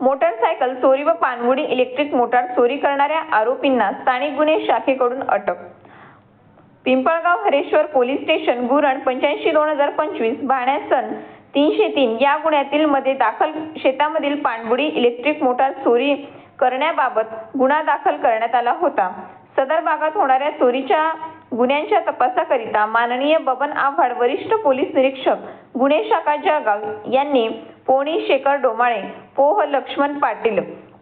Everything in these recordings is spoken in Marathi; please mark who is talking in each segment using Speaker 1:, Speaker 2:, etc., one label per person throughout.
Speaker 1: मोटरसायकल चोरी व पाणबुडी इलेक्ट्रिक मोटार चोरी करणाऱ्या आरोपींना स्थानिक गुन्हे शाखेकडून अटक. पिंपळगाव हरेश्वर पोलीस स्टेशन गुरण पंच्याऐंशी दोन हजार पंचवीस भाण्या सन तीनशे तीन या गुन्ह्यातील मध्ये दाखल शेतामधील पाणबुडी इलेक्ट्रिक मोटार चोरी करण्याबाबत गुन्हा दाखल करण्यात आला होता. सदर भागात होणाऱ्या चोरीच्या गुन्ह्यांच्या तपासाकरिता माननीय बबन आव्हाड वरिष्ठ पोलीस निरीक्षक गुन्हे शाखा जळगाव यांनी पोणी शेखर डोमाळे पोह लक्ष्मण पाटील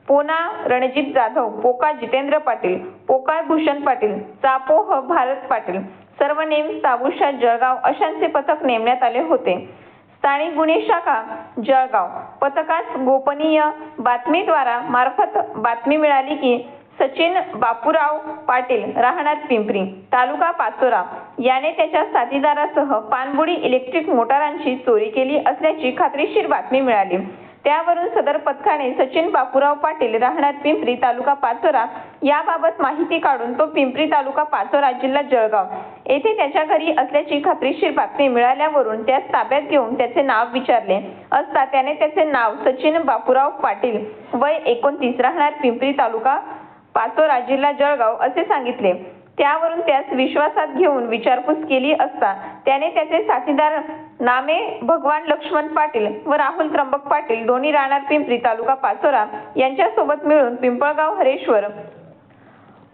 Speaker 1: पोना रणजित जाधव पोका जितेंद्र पाटील पोकाळ भूषण पाटील चापोह भारत पाटील सर्व नेम साबुशा जळगाव अशांचे पथक नेमण्यात आले होते. स्थानिक गुन्हे शाखा जळगाव. पथकास गोपनीय बातमीद्वारा मार्फत बातमी मिळाली की सचिन बापूराव पाटील राहणार पिंपरी तालुका पाचोरा. याने त्याच्या साथीदारासह पाणबुडी इलेक्ट्रिक मोटारांची चोरी केली असल्याची खात्रीशीर बातमी मिळाली. त्यावरून सदर पथकाने सचिन बापूराव पाटील राहणार पिंपरी तालुका पाचोरा याबाबत माहिती काढून तो पिंपरी तालुका पाचोरा जिल्हा जळगाव येथे त्याच्या घरी असल्याची खात्रीशीर बातमी मिळाल्यावरून त्यास ताब्यात घेऊन त्याचे नाव विचारले. असता त्याने त्याचे नाव सचिन बापूराव पाटील वय एकोणतीस राहणार पिंपरी तालुका पाचोरा जिल्हा जळगाव असे सांगितले. त्यावरून त्यास विश्वासात घेऊन विचारपूस केली असता त्याने त्याचे साथीदार नामे भगवान लक्ष्मण पाटील व राहुल त्र्यंबक पाटील दोन्ही राहणार पिंपरी तालुका पाचोरा यांच्यासोबत मिळून पिंपळगाव हरेश्वर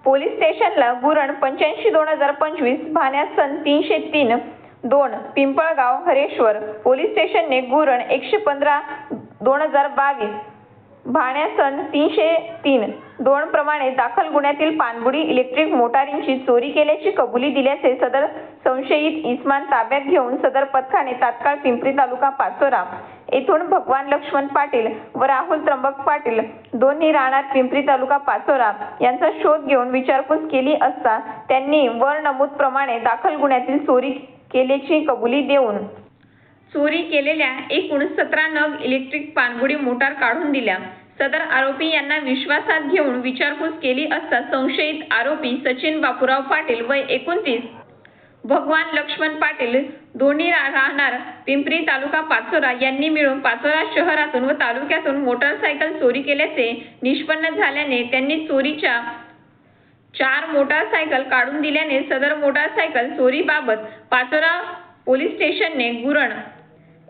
Speaker 1: पोलीस स्टेशनला गुरण पंच्याऐंशी दोन हजार पंचवीस भान्या सन तीनशे तीन दोन पिंपळगाव हरेश्वर पोलीस स्टेशनने गुरण एकशे पंधरा दोन हजार बावीस भाण्या सन तीनशे तीन. दोन प्रमाणे दाखल गुन्ह्यातील पाणबुडी इलेक्ट्रिक मोटारींची चोरी केल्याची कबुली दिल्याचे सदर संशयित इस्मान ताब्यात घेऊन सदर पथकाने तात्काळ पिंपरी तालुका पाचोरा येथून भगवान लक्ष्मण पाटील व राहुल त्र्यंबक पाटील दोन्ही राहणार पिंपरी तालुका पाचोरा यांचा शोध घेऊन विचारपूस केली असता त्यांनी वर नमूद प्रमाणे दाखल गुन्ह्यातील चोरी केल्याची कबुली देऊन चोरी केलेल्या एकूण सतरा नग इलेक्ट्रिक पाणबुडी मोटार काढून दिल्या. सदर आरोपी यांना विश्वासात घेऊन विचारपूस केली असता संशयित आरोपी सचिन बापूराव पाटील वय एकोणतीस भगवान लक्ष्मण पाटील दोन्ही राहणार पिंपरी तालुका पाचोरा यांनी मिळून पाचोरा शहरातून व तालुक्यातून मोटारसायकल चोरी केल्याचे निष्पन्न झाल्याने त्यांनी चोरीच्या चार मोटारसायकल काढून दिल्याने सदर मोटारसायकल चोरीबाबत पाचोरा पोलीस स्टेशनने गुरण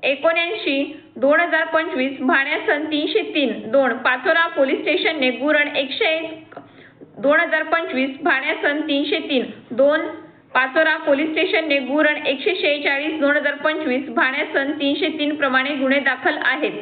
Speaker 1: एकोणऐंशी दोन हजार पंचवीस भाण्या सन तीनशे तीन दोन पाचोरा पोलीस स्टेशनने गुरण एकशे एक दोन हजार पंचवीस भाण्या सन तीनशे तीन दोन पाचोरा पोलीस स्टेशनने गुरण एकशे शेहेचाळीस दोन हजार पंचवीस भाण्या सन तीनशे तीन प्रमाणे गुन्हे दाखल आहेत.